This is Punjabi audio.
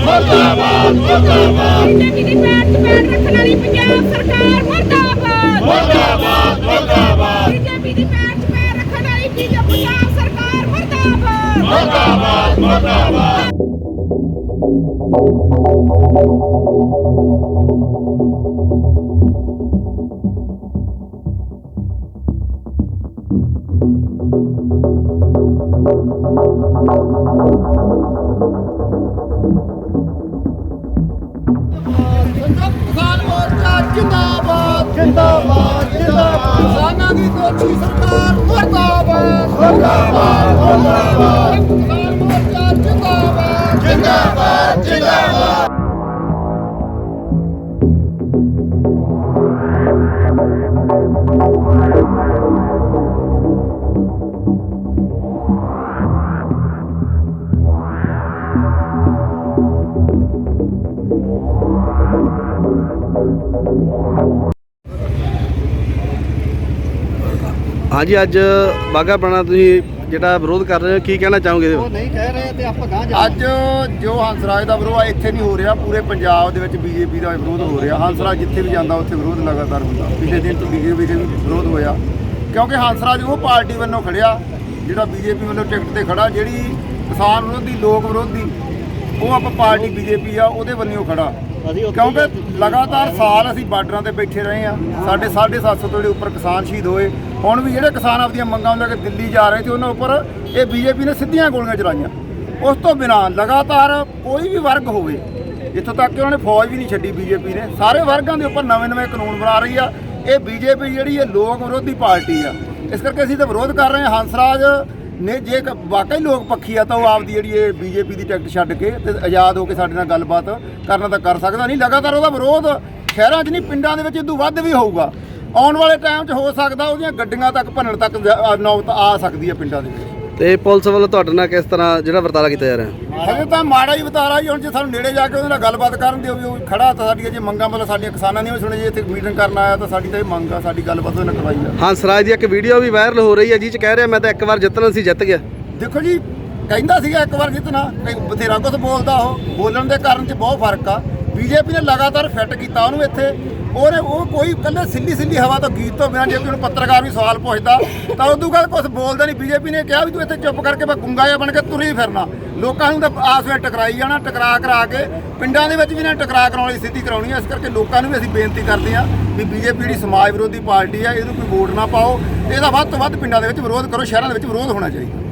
ਮੁਰਦਾਬਾਦ ਮੁਰਦਾਬਾਦ ਬੀਜੇਪੀ ਦੀ ਪੈਰ ਚ ਪੈਰ ਰੱਖਣ ਵਾਲੀ ਪੰਜਾਬ ਸਰਕਾਰ ਮੁਰਦਾਬਾਦ ਮੁਰਦਾਬਾਦ ਮੁਰਦਾਬਾਦ ਬੀਜੇਪੀ ਦੀ ਪੈਰ ਚ ਪੈਰ ਰੱਖਣ ਵਾਲੀ ਬੀਜੇਪੀ ਪੰਜਾਬ ਸਰਕਾਰ ਮੁਰਦਾਬਾਦ ਮੁਰਦਾਬਾਦ ਮੁਰਦਾਬਾਦ ਕਿਸਾਨ ਮੋਰਚਾ ਜਿੰਦਾਬਾਦ ਜਿੰਦਾਬਾਦ ਜਿੰਦਾਬਾਦ। ਕਿਸਾਨਾਂ ਦੀ ਦੋਸ਼ੀ ਸਰਕਾਰ ਮੁਰਦਾਬਾਦ। ਮੁਰਦਾਬਾਦ। ਹਾਂਜੀ ਅੱਜ ਬਾਗਾ ਬਣਾ ਤੁਸੀਂ ਜਿਹੜਾ ਵਿਰੋਧ ਕਰ ਰਹੇ ਹੋ ਕੀ ਕਹਿਣਾ ਚਾਹੋਗੇ ਬਾਰੇ? ਨਹੀਂ ਕਹਿ ਰਹੇ ਤੇ ਆਪਾਂ ਗਾਂ ਅੱਜ ਜੋ ਹੰਸਰਾਜ ਦਾ ਵਿਰੋਧ ਆ ਇੱਥੇ ਨਹੀਂ ਹੋ ਰਿਹਾ ਪੂਰੇ ਪੰਜਾਬ ਦੇ ਵਿੱਚ ਬੀਜੇਪੀ ਦਾ ਵਿਰੋਧ ਹੋ ਰਿਹਾ। ਹੰਸਰਾਜ ਜਿੱਥੇ ਵੀ ਜਾਂਦਾ ਉੱਥੇ ਵਿਰੋਧ ਲਗਾਤਾਰ ਹੁੰਦਾ। ਪਿਛਲੇ ਦਿਨ ਤੋਂ ਬੀਜੇਪੀ ਦੇ ਵੀ ਵਿਰੋਧ ਹੋਇਆ। ਕਿਉਂਕਿ ਹੰਸਰਾਜ ਉਹ ਪਾਰਟੀ ਵੱਲੋਂ ਖੜਿਆ ਜਿਹੜਾ ਬੀਜੇਪੀ ਵੱਲੋਂ ਟਿਕਟ ਤੇ ਖੜਾ ਜਿਹੜੀ ਕਿਸਾਨ ਵਿਰੋਧੀ ਲੋਕ ਵਿਰੋਧੀ ਉਹ ਆਪਾਂ ਪਾਰਟੀ ਬੀਜੇਪੀ ਆ ਉਹਦੇ ਵੱਲੋਂ ਖੜਾ। ਕਿਉਂਕਿ ਲਗਾਤਾਰ ਸਾਲ ਅਸੀਂ ਬਾਰਡਰਾਂ ਤੇ ਬੈਠੇ ਰਹੇ ਆ ਸਾਡੇ 750 ਤੋਂ ਜਿਹੜੇ ਉੱਪਰ ਕਿਸਾਨ ਸ਼ਹੀਦ ਹੋਏ ਹੁਣ ਵੀ ਜਿਹੜੇ ਕਿਸਾਨ ਆਪਦੀਆਂ ਮੰਗਾਂ ਲੈ ਕੇ ਦਿੱਲੀ ਜਾ ਰਹੇ ਤੇ ਉਹਨਾਂ ਉੱਪਰ ਇਹ ਬੀਜੇਪੀ ਨੇ ਸਿੱਧੀਆਂ ਗੋਲੀਆਂ ਚਲਾਈਆਂ। ਉਸ ਤੋਂ ਬਿਨਾਂ ਲਗਾਤਾਰ ਕੋਈ ਵੀ ਵਰਗ ਹੋਵੇ ਇੱਥੋਂ ਤੱਕ ਕਿ ਉਹਨਾਂ ਨੇ ਫੌਜ ਵੀ ਨਹੀਂ ਛੱਡੀ ਬੀਜੇਪੀ ਨੇ। ਸਾਰੇ ਵਰਗਾਂ ਦੇ ਉੱਪਰ ਨਵੇਂ-ਨਵੇਂ ਕਾਨੂੰਨ ਬਣਾ ਰਹੀ ਆ। ਇਹ ਬੀਜੇਪੀ ਜਿਹੜੀ ਇਹ ਲੋਕ ਵਿਰੋਧੀ ਪਾਰਟੀ ਆ। ਇਸ ਕਰਕੇ ਅਸੀਂ ਤਾਂ ਵਿਰੋਧ ਕਰ ਰਹੇ ਹਾਂ। ਹੰਸਰਾਜ ਨਹੀਂ ਜੇ ਕ- ਵਾਕਈ ਲੋਕ ਪੱਖੀ ਆ ਤਾਂ ਉਹ ਆਪਦੀ ਜਿਹੜੀ ਇਹ ਬੀਜੇਪੀ ਦੀ ਟਿਕਟ ਛੱਡ ਕੇ ਤੇ ਆਜ਼ਾਦ ਹੋ ਕੇ ਸਾਡੇ ਨਾਲ ਗੱਲਬਾਤ ਕਰਨਾ ਤਾਂ ਕਰ ਸਕਦਾ ਨਹੀਂ। ਲਗਾਤਾਰ ਉਹਦਾ ਵਿਰੋਧ ਸ਼ਹਿਰਾਂ 'ਚ ਨਹੀਂ ਪਿੰਡਾਂ ਦੇ ਵਿੱਚ ਇਦੋਂ ਵੱਧ ਵੀ ਹੋਊਗਾ। ਆਉਣ ਵਾਲੇ ਟਾਈਮ 'ਚ ਹੋ ਸਕਦਾ ਉਹਦੀਆਂ ਗੱਡੀਆਂ ਤੱਕ ਭੰਨਣ ਤੱਕ ਜ- ਅ, ਨੌਬਤ ਆ ਸਕਦੀ ਹੈ ਪਿੰਡਾਂ ਦੇ ਵਿੱਚ। ਤੇ ਪੁਲਿਸ ਵੱਲੋਂ ਤੁਹਾਡੇ ਨਾਲ ਕਿਸ ਤਰ੍ਹਾਂ ਜਿਹੜਾ ਵਰਤਾਰਾ ਕੀਤਾ ਜਾ ਰਿਹਾ? ਹਜੇ ਤਾਂ ਮਾੜਾ ਹੀ ਬਤਾਰਾ ਜੀ ਹੁਣ ਜੇ ਸਾਨੂੰ ਨੇੜੇ ਜਾ ਕੇ ਉਹਦੇ ਨਾਲ ਗੱਲਬਾਤ ਕਰਨ ਦਿਓ ਵੀ ਉਹ ਖੜਾ ਤਾਂ ਸਾਡੀਆਂ ਜੇ ਮੰਗਾਂ ਮਤਲਬ ਸਾਡੀਆਂ ਕਿਸਾਨਾਂ ਨੇ ਵੀ ਸੁਣੇ ਜੇ ਇੱਥੇ ਮੀਟਿੰਗ ਕਰਨ ਆਇਆ ਤਾਂ ਸਾਡੀ ਤਾਂ ਇਹ ਮੰਗ ਆ ਸਾਡੀ ਗੱਲਬਾਤ ਉਹਦੇ ਨਾਲ ਕਰਵਾਈ ਆ। ਹੰਸਰਾਜ ਦੀ ਇੱਕ ਵੀਡੀਓ ਵੀ ਵਾਇਰਲ ਹੋ ਰਹੀ ਹੈ ਜਿਹ ਚ ਕਹਿ ਰਿਹਾ ਮੈਂ ਤਾਂ ਇੱਕ ਵਾਰ ਜਿੱਤਣਾ ਸੀ ਜਿੱਤ ਗਿਆ। ਦੇਖੋ ਜੀ ਕਹਿੰਦਾ ਸੀਗਾ ਇੱਕ ਵਾਰ ਜਿੱਤਣਾ ਬਥੇਰਾ ਕੁਝ ਬੋਲਦਾ ਉਹ ਬੋਲਣ ਦੇ ਕਾਰਨ 'ਚ ਬਹੁਤ ਫ਼ਰਕ ਆ। ਬੀਜੇਪੀ ਨੇ ਲਗਾਤਾਰ ਫਿੱਟ ਕੀਤਾ ਉਹਨੂੰ ਇੱਥੇ। ਔਰ ਉਹ ਕੋਈ ਕੱਲੇ ਸਿੱਲੀ ਸਿੱਲੀ ਹਵਾ ਤੋਂ ਗੀਤ ਤੋਂ ਬਿਨਾਂ ਜੇ ਕੋਈ ਉਹਨੂੰ ਪੱਤਰਕਾਰ ਵੀ ਸਵਾਲ ਪੁੱਛਦਾ, ਤਾਂ ਉਦੋਂ ਗੱਲ ਕੁਝ ਬੋਲਦਾ ਨਹੀਂ। ਬੀਜੇਪੀ ਨੇ ਕਿਹਾ ਵੀ ਤੂੰ ਇੱਥੇ ਚੁੱਪ ਕਰਕੇ ਬਸ ਗੁੰਗਾ ਜਿਹਾ ਬਣ ਕੇ ਤੁਰੀ ਫਿਰਨਾ। ਲੋਕਾਂ ਨੂੰ ਤਾਂ ਆਸ ਵਿੱਚ ਟਕਰਾਈ ਜਾਣਾ, ਟਕਰਾ ਕਰਾ ਕੇ ਪਿੰਡਾਂ ਦੇ ਵਿੱਚ ਵੀ ਨਾ ਟਕਰਾ ਕਰਾਉਣ ਵਾਲੀ ਸਥਿਤੀ ਕਰਾਉਣੀ ਹੈ ਇਸ ਕਰਕੇ ਲੋਕਾਂ ਨੂੰ ਵੀ ਅਸੀਂ ਬੇਨਤੀ ਕਰਦੇ ਹਾਂ ਵੀ ਬੀਜੇਪੀ ਜਿਹੜੀ ਸਮਾਜ ਵਿਰੋਧੀ ਪਾਰਟੀ ਆ, ਇਹਨੂੰ ਕੋਈ ਵੋਟ ਨਾ ਪਾਓ। ਇਹਦਾ ਵੱਧ ਤੋਂ ਵੱਧ ਪਿੰਡਾਂ ਦੇ ਵਿੱਚ ਵਿਰੋਧ ਕਰੋ, ਸ਼ਹਿਰਾਂ ਦੇ ਵਿੱਚ ਵਿਰੋਧ ਹੋਣਾ ਚਾਹੀਦਾ।